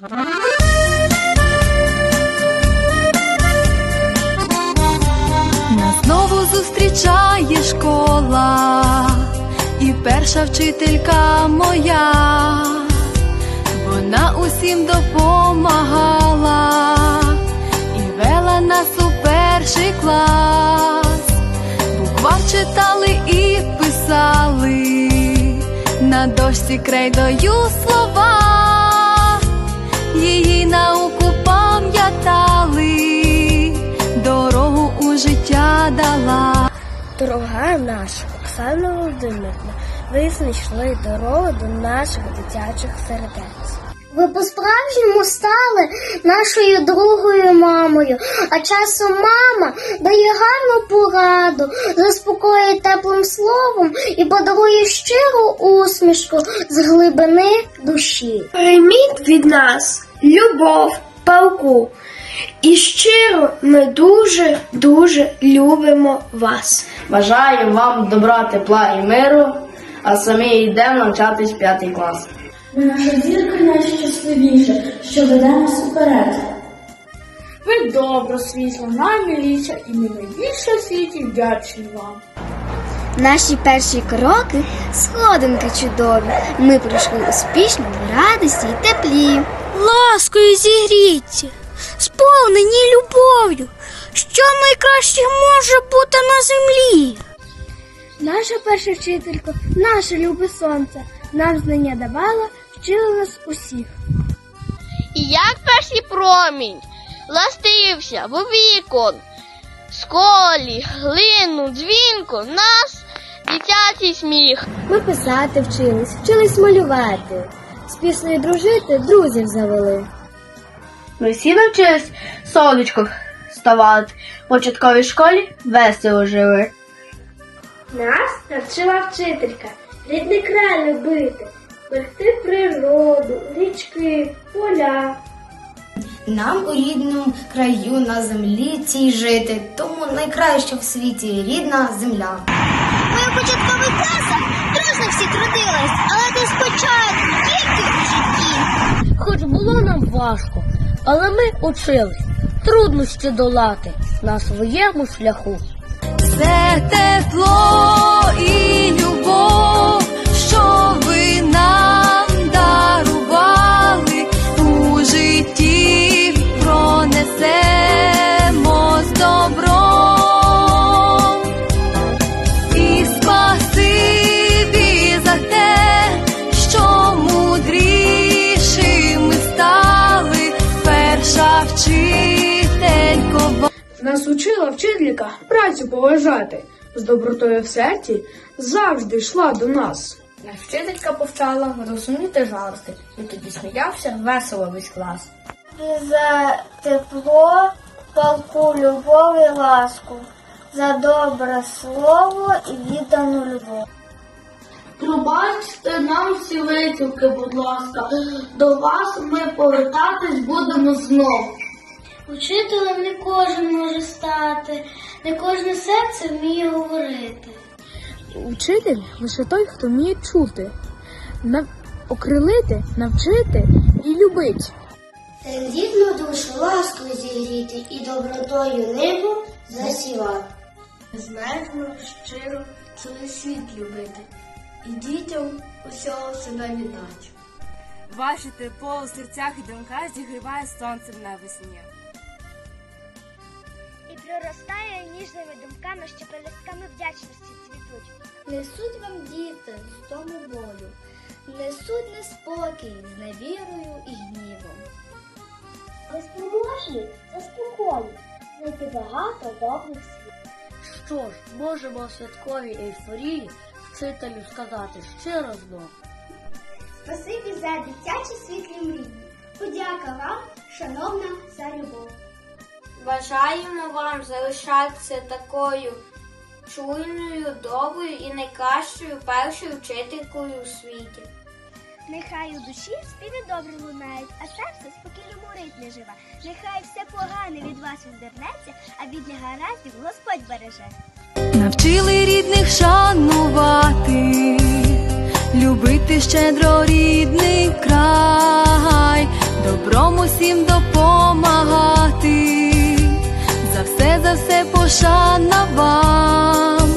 Нас знову зустрічає школа, і перша вчителька моя, вона усім допомагала і вела нас у перший клас. Буква читали і писали на дошці крейдою слова, Дорога наша Оксана Володимирівна, ви знайшли дорогу до наших дитячих сердець. Ви по-справжньому стали нашою другою мамою, а часом мама дає гарну пораду, заспокоює теплим словом і подарує щиру усмішку з глибини душі. Прийміть від нас любов, палку. І щиро ми дуже дуже любимо вас. Бажаю вам добра, тепла і миру, а самі йдемо навчатись п'ятий клас. Наша зірка найщасливіша, що веде нас уперед. Ви добро, світло, наймиліша і ми найбільше в світі вдячні вам. Наші перші кроки сходинки чудові. Ми пройшли успішно в радості й теплі. ласкою зігріться, сповнені любов'ю, що найкраще може бути на землі. Наша перша вчителька, наше любе сонце, нам знання давала, вчила нас усіх. І як перший промінь ластився в вікон, сколі, глину, дзвінку, нас дитячий сміх. Ми писати вчились, вчились малювати. З піснею дружити друзів завели. Ми всі навчились сонечко ставати. В початковій школі весело жили. Нас навчила вчителька рідний край любити, берегти природу, річки, поля. Нам у рідному краю на землі цій жити, тому найкраща в світі рідна земля. Ми у початкових класах дружно всі трудились, але ти спочатку тільки у житті. Хоч було нам важко, але ми учились труднощі долати на своєму шляху. Це тепло і любов, Нас учила вчителька працю поважати, з добротою в серці завжди йшла до нас. Нас вчителька повчала розуміти жарти, і тоді сміявся весело весь клас. За тепло, палку любов і ласку, за добре слово і віддану любов. Пробачте нам всі витівки, будь ласка. До вас ми повертатись будемо знов. Учителем не кожен може стати, не кожне серце вміє говорити. Учитель лише той, хто вміє чути, нав... окрилити, навчити і любить. Рідну душу ласкою зігріти і добротою небо засівати. Безмежно, щиро, цілий світ любити і дітям усього себе віддати. Ваше тепло у серцях і думках зігріває сонцем навесні. І проростає ніжними думками, що пелюстками вдячності цвітуть. Несуть вам діти з дому болю, несуть неспокій з невірою і гнівом. Безпоможні заспокоюють, знайти багато добрих слів. Що ж, можемо у святковій ейфорії вчителю сказати щиро знов. Спасибі за дитячі світлі мрії. Подяка вам, шановна, за любов. Бажаємо вам залишатися такою чуйною, доброю і найкращою першою вчителькою у світі. Нехай у душі співи добре лунають, а серце спокійному ритмі живе. Нехай все погане від вас відвернеться, а від негараздів Господь береже. Навчили рідних шанувати, любити щедро рідний край, добром усім допомагати, пошана вам,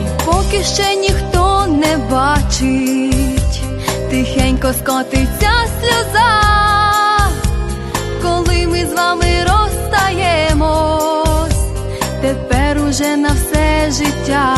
і поки ще ніхто не бачить, тихенько скотиться сльоза, коли ми з вами розстаємось, тепер уже на все життя.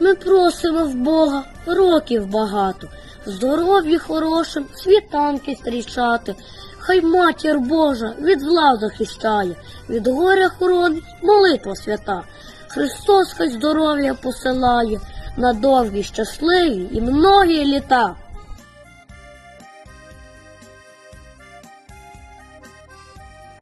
Ми просимо в Бога років багато, здоров'я хорошим, світанки зустрічати. Хай матір Божа від зла захищає, від горя хоронить молитва свята. Христос хай здоров'я посилає на довгі, щасливі і многі літа.